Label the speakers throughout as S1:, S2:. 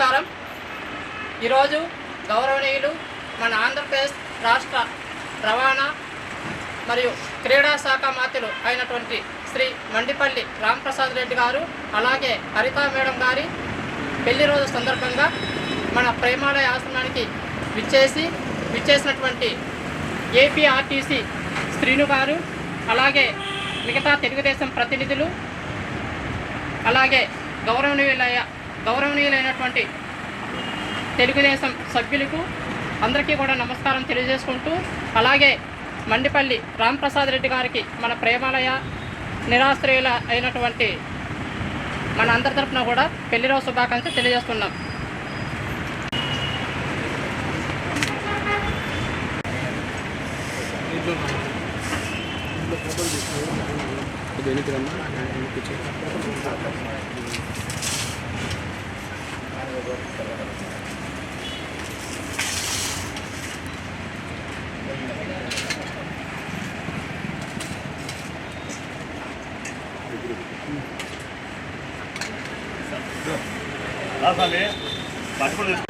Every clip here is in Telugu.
S1: నమస్కారం. ఈరోజు గౌరవనీయులు మన ఆంధ్రప్రదేశ్ రాష్ట్ర రవాణా మరియు క్రీడా శాఖ మాత్రులు అయినటువంటి శ్రీ మండిపల్లి రాంప్రసాద్ రెడ్డి గారు అలాగే హరిత మేడం గారి పెళ్ళి రోజు సందర్భంగా మన ప్రేమాలయ ఆశ్రమానికి విచ్చేసి విచ్చేసినటువంటి ఏపీఆర్టీసీ శ్రీను గారు అలాగే మిగతా తెలుగుదేశం ప్రతినిధులు అలాగే గౌరవనీయులయ్య గౌరవనీయులైనటువంటి తెలుగుదేశం సభ్యులకు అందరికీ కూడా నమస్కారం తెలియజేసుకుంటూ అలాగే మండిపల్లి రాంప్రసాద్ రెడ్డి గారికి మన ప్రేమాలయ నిరాశ్రయుల అయినటువంటి మన అందరి తరఫున కూడా పెళ్ళి రోజు శుభాకాంక్షలు తెలియజేస్తున్నాం.
S2: 나사네 마지막으로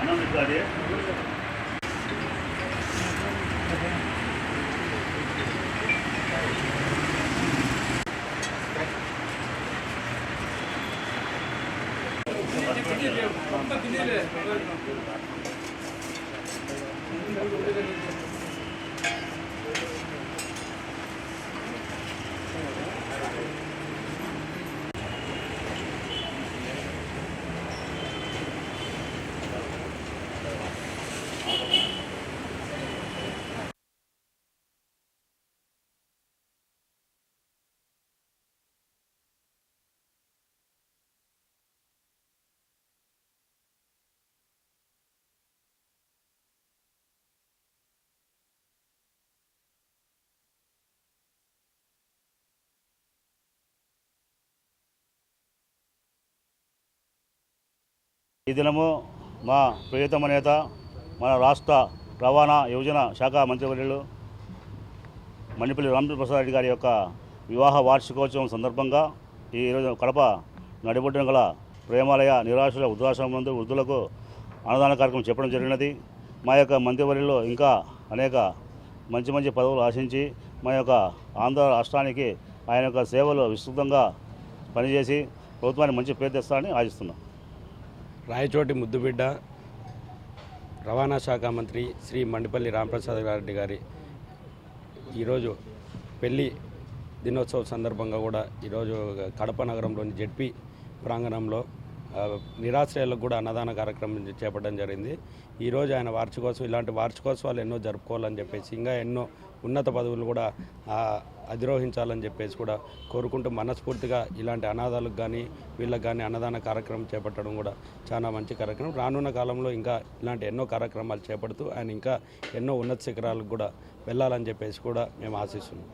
S2: అన్నం ఇస్తుంది Thank you. ఈ దినము మా ప్రియతమ నేత మన రాష్ట్ర రవాణా యువజన శాఖ మంత్రివర్యులు మణిపల్లి రామప్రసాద్ రెడ్డి గారి యొక్క వివాహ వార్షికోత్సవం సందర్భంగా ఈరోజు కడప నడిబొడ్డున గల ప్రేమాలయ నిరాశల వృద్ధాశ్రమం వృద్ధులకు అన్నదాన కార్యక్రమం చెప్పడం జరిగినది. మా యొక్క మంత్రివర్యులు ఇంకా అనేక మంచి మంచి పదవులు ఆశించి మా యొక్క ఆంధ్ర రాష్ట్రానికి ఆయన యొక్క సేవలు విస్తృతంగా పనిచేసి ప్రభుత్వానికి మంచి పేరు తెస్తారని ఆశిస్తున్నాం.
S3: రాయచోటి ముద్దుబిడ్డ రవాణా శాఖ మంత్రి శ్రీ మండిపల్లి రామప్రసాద్ రెడ్డి గారి ఈరోజు పెళ్ళి దినోత్సవం సందర్భంగా కూడా ఈరోజు కడప నగరంలోని జెడ్పీ ప్రాంగణంలో నిరాశ్రయాలకు కూడా అన్నదాన కార్యక్రమం చేపట్టడం జరిగింది. ఈరోజు ఆయన వార్షికోత్సవం ఇలాంటి వార్షికోత్సవాలు ఎన్నో జరుపుకోవాలని చెప్పేసి ఇంకా ఎన్నో ఉన్నత పదవులు కూడా అధిరోహించాలని చెప్పేసి కూడా కోరుకుంటూ మనస్ఫూర్తిగా ఇలాంటి అనాథాలకు కానీ వీళ్ళకి కానీ అన్నదాన కార్యక్రమం చేపట్టడం కూడా చాలా మంచి కార్యక్రమం. రానున్న కాలంలో ఇంకా ఇలాంటి ఎన్నో కార్యక్రమాలు చేపడుతూ ఆయన ఇంకా ఎన్నో ఉన్నత శిఖరాలకు కూడా వెళ్ళాలని చెప్పేసి కూడా మేము ఆశిస్తున్నాం.